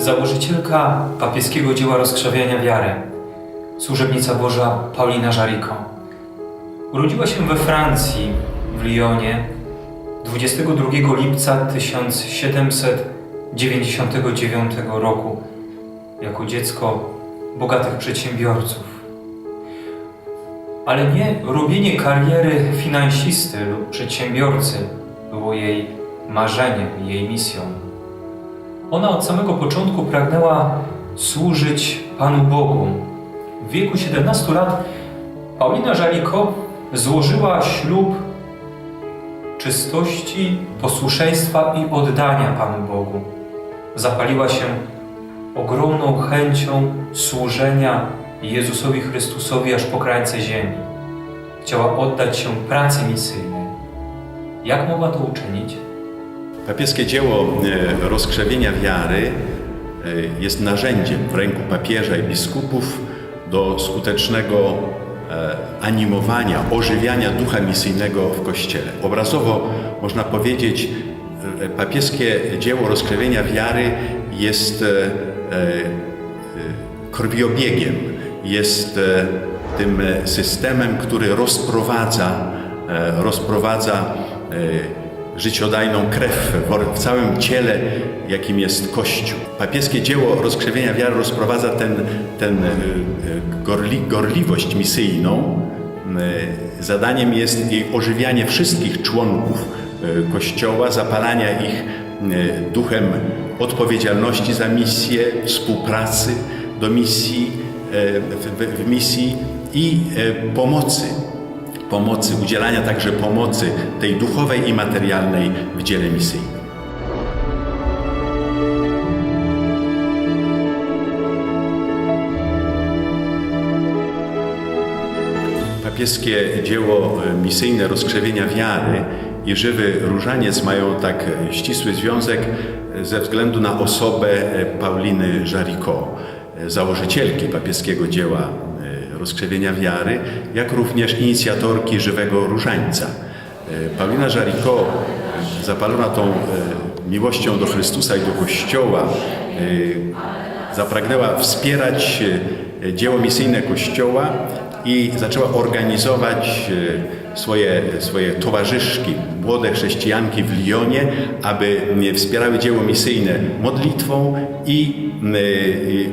Założycielka papieskiego dzieła rozkrzewiania wiary, służebnica Boża Paulina Żariko. Urodziła się we Francji, w Lyonie, 22 lipca 1799 roku jako dziecko bogatych przedsiębiorców. Ale nie robienie kariery finansisty lub przedsiębiorcy było jej marzeniem, jej misją. Ona od samego początku pragnęła służyć Panu Bogu. W wieku 17 lat Paulina Żaliko złożyła ślub czystości, posłuszeństwa i oddania Panu Bogu. Zapaliła się ogromną chęcią służenia Jezusowi Chrystusowi aż po krańce ziemi. Chciała oddać się pracy misyjnej. Jak mogła to uczynić? Papieskie dzieło e, rozkrzewienia wiary e, jest narzędziem w ręku papieża i biskupów do skutecznego e, animowania, ożywiania ducha misyjnego w Kościele. Obrazowo można powiedzieć, papieskie dzieło rozkrzewienia wiary jest krwiobiegiem, jest tym systemem, który rozprowadza, rozprowadza życiodajną krew w- całym ciele, jakim jest Kościół. Papieskie dzieło rozkrzewienia wiary rozprowadza ten, ten e, gorli, gorliwość misyjną. E, Zadaniem jest jej ożywianie wszystkich członków Kościoła, zapalania ich duchem odpowiedzialności za misję, współpracy do misji, w, misji i pomocy pomocy, udzielania także pomocy tej duchowej i materialnej w dziele misyjnym. Papieskie dzieło e, misyjne rozkrzewienia wiary i żywy różaniec mają tak e, ścisły związek e, ze względu na osobę Pauliny Żariko, e, założycielki papieskiego dzieła rozkrzewienia wiary, jak również inicjatorki żywego różańca. E, Paulina Żariko, e, zapalona tą e, miłością do Chrystusa i do Kościoła, zapragnęła wspierać dzieło misyjne Kościoła i zaczęła organizować swoje, swoje towarzyszki, młode chrześcijanki w Lyonie, aby wspierały dzieło misyjne modlitwą i,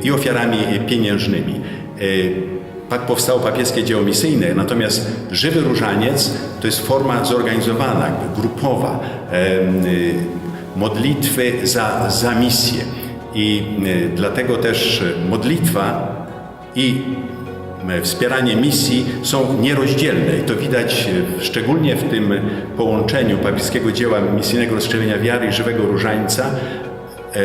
i ofiarami pieniężnymi. Powstało papieskie dzieło misyjne, natomiast żywy różaniec to jest forma zorganizowana, grupowa y, modlitwy za, za misję. I y, dlatego też modlitwa i y, wspieranie misji są nierozdzielne i to widać szczególnie w tym połączeniu papieskiego dzieła misyjnego rozkrzewienia wiary i żywego różańca e,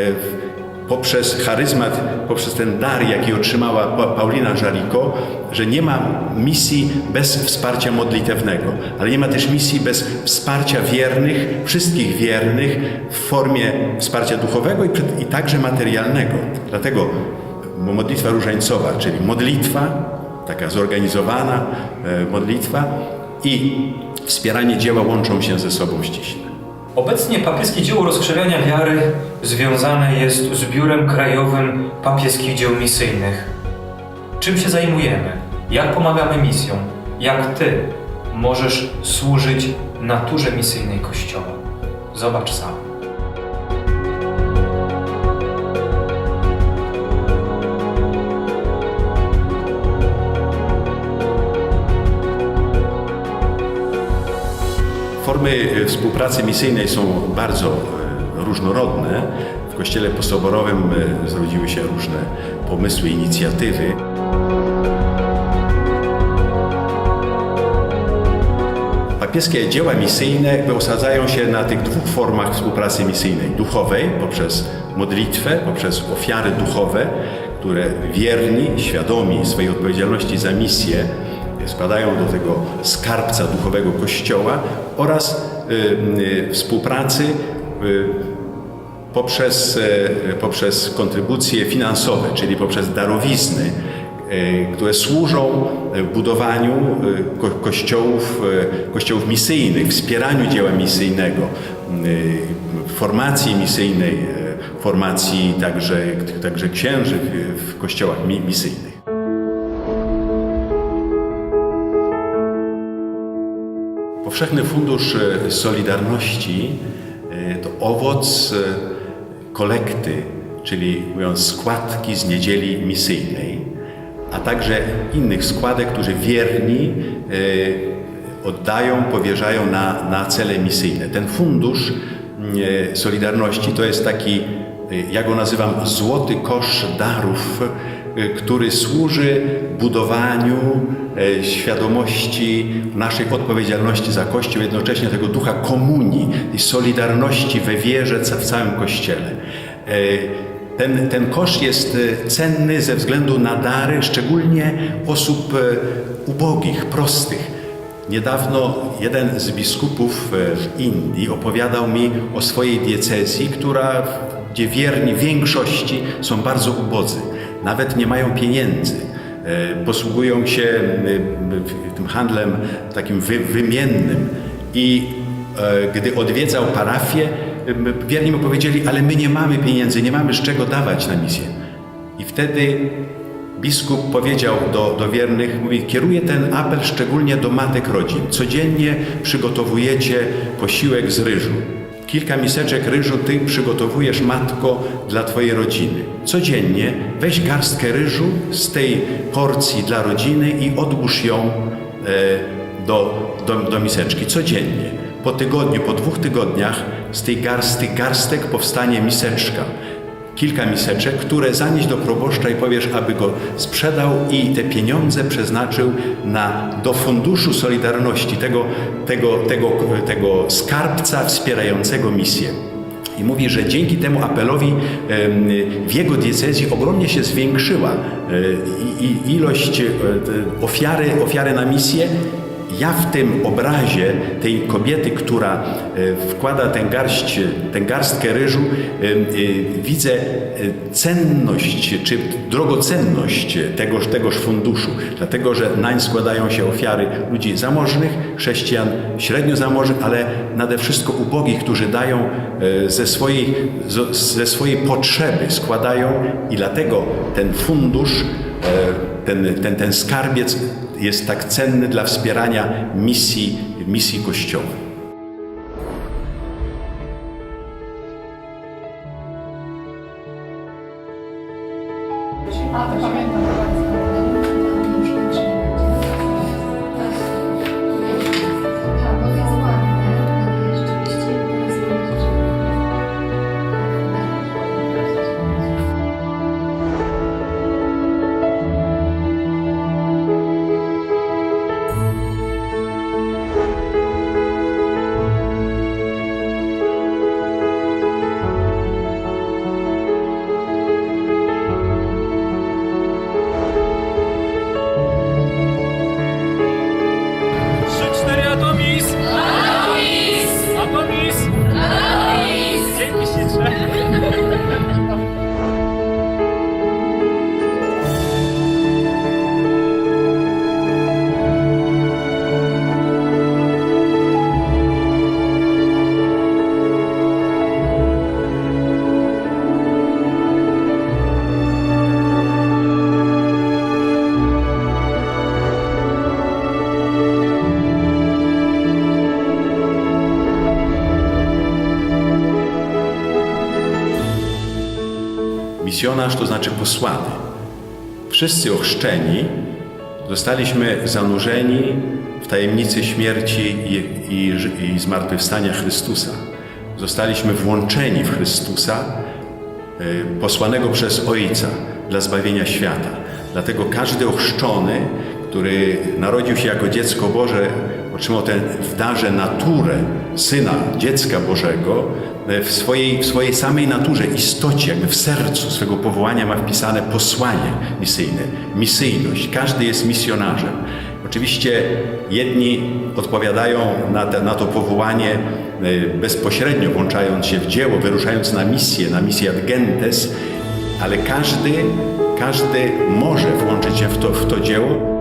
poprzez charyzmat, poprzez ten dar, jaki otrzymała Pa- Paulina Żaliko, że nie ma misji bez wsparcia modlitewnego, ale nie ma też misji bez wsparcia wiernych, wszystkich wiernych w formie wsparcia duchowego i, i także materialnego. Dlatego modlitwa różańcowa, czyli modlitwa, taka zorganizowana e, modlitwa i wspieranie dzieła łączą się ze sobą ściśle. Obecnie papieskie dzieło rozkrzewiania wiary związane jest z Biurem Krajowym Papieskich Dzieł Misyjnych. Czym się zajmujemy? Jak pomagamy misjom? Jak Ty możesz służyć naturze misyjnej Kościoła? Zobacz sam. Formy współpracy misyjnej są bardzo e, różnorodne. W Kościele Posoborowym e, zrodziły się różne pomysły, inicjatywy. Papieskie dzieła misyjne osadzają się na tych dwóch formach współpracy misyjnej. Duchowej, poprzez modlitwę, poprzez ofiary duchowe, które wierni, świadomi swojej odpowiedzialności za misję składają do tego skarbca duchowego Kościoła oraz y, y, współpracy y, poprzez, poprzez kontrybucje finansowe, czyli poprzez darowizny, które służą budowaniu ko- kościołów, kościołów misyjnych, wspieraniu dzieła misyjnego, formacji misyjnej, formacji także, także księży w, kościołach mi, misyjnych. Powszechny Fundusz e, Solidarności e, to owoc e, kolekty, czyli mówiąc składki z niedzieli misyjnej, a także innych składek, które wierni oddają, powierzają na, na cele misyjne. Ten Fundusz Solidarności to jest taki, ja go nazywam złoty kosz darów, który służy budowaniu e, świadomości naszej odpowiedzialności za Kościół, jednocześnie tego ducha komunii i solidarności we wierze w całym Kościele. E, Ten, ten kosz jest e, cenny ze względu na dary, szczególnie osób ubogich, prostych. Niedawno jeden z biskupów w Indii opowiadał mi o swojej diecezji, która, gdzie wierni większości są bardzo ubodzy nawet nie mają pieniędzy. E, Posługują się e, tym handlem takim wy, wymiennym i e, gdy odwiedzał parafię, wierni mu powiedzieli, ale my nie mamy pieniędzy, nie mamy z czego dawać na misję. I wtedy biskup powiedział do, do wiernych, mówi, kieruję ten apel szczególnie do matek rodzin. Codziennie przygotowujecie posiłek z ryżu. Kilka miseczek ryżu ty przygotowujesz, matko, dla twojej rodziny. Codziennie weź garstkę ryżu z tej porcji dla rodziny i odłóż ją e, do, do, do miseczki. Codziennie. Po tygodniu, po dwóch tygodniach z tej garsty garstek powstanie miseczka kilka miseczek, które zanieś do proboszcza i powiesz, aby go sprzedał i te pieniądze przeznaczył na, do Funduszu Solidarności, tego, tego, tego, tego skarbca wspierającego misję. I mówi, że dzięki temu apelowi w jego diecezji ogromnie się zwiększyła e, ilość e, ofiary, ofiary na misję ja w tym obrazie tej kobiety, która e, wkłada tę, garść, tę garstkę ryżu, e, e, widzę cenność czy drogocenność tegoż, tegoż funduszu, dlatego że nań składają się ofiary ludzi zamożnych, chrześcijan średnio zamożnych, ale nade wszystko ubogich, którzy dają ze swojej, ze swojej potrzeby, składają i dlatego ten fundusz ten, ten, ten skarbiec jest tak cenny dla wspierania misji, misji Kościoła. Misjonarz to znaczy posłany. Wszyscy ochrzczeni zostaliśmy zanurzeni w tajemnicy śmierci i, i, i zmartwychwstania Chrystusa. Zostaliśmy włączeni w Chrystusa, y, posłanego przez Ojca dla zbawienia świata. Dlatego każdy ochrzczony, który narodził się jako dziecko Boże, otrzymał ten w darze naturę Syna, dziecka Bożego, w swojej, w swojej samej naturze, istocie, jakby w sercu swego powołania ma wpisane posłanie misyjne, misyjność. Każdy jest misjonarzem. Oczywiście jedni odpowiadają na, te, na to powołanie e, bezpośrednio, włączając się w dzieło, wyruszając na misję, na misję ad gentes, ale każdy, każdy może włączyć się w to, w to dzieło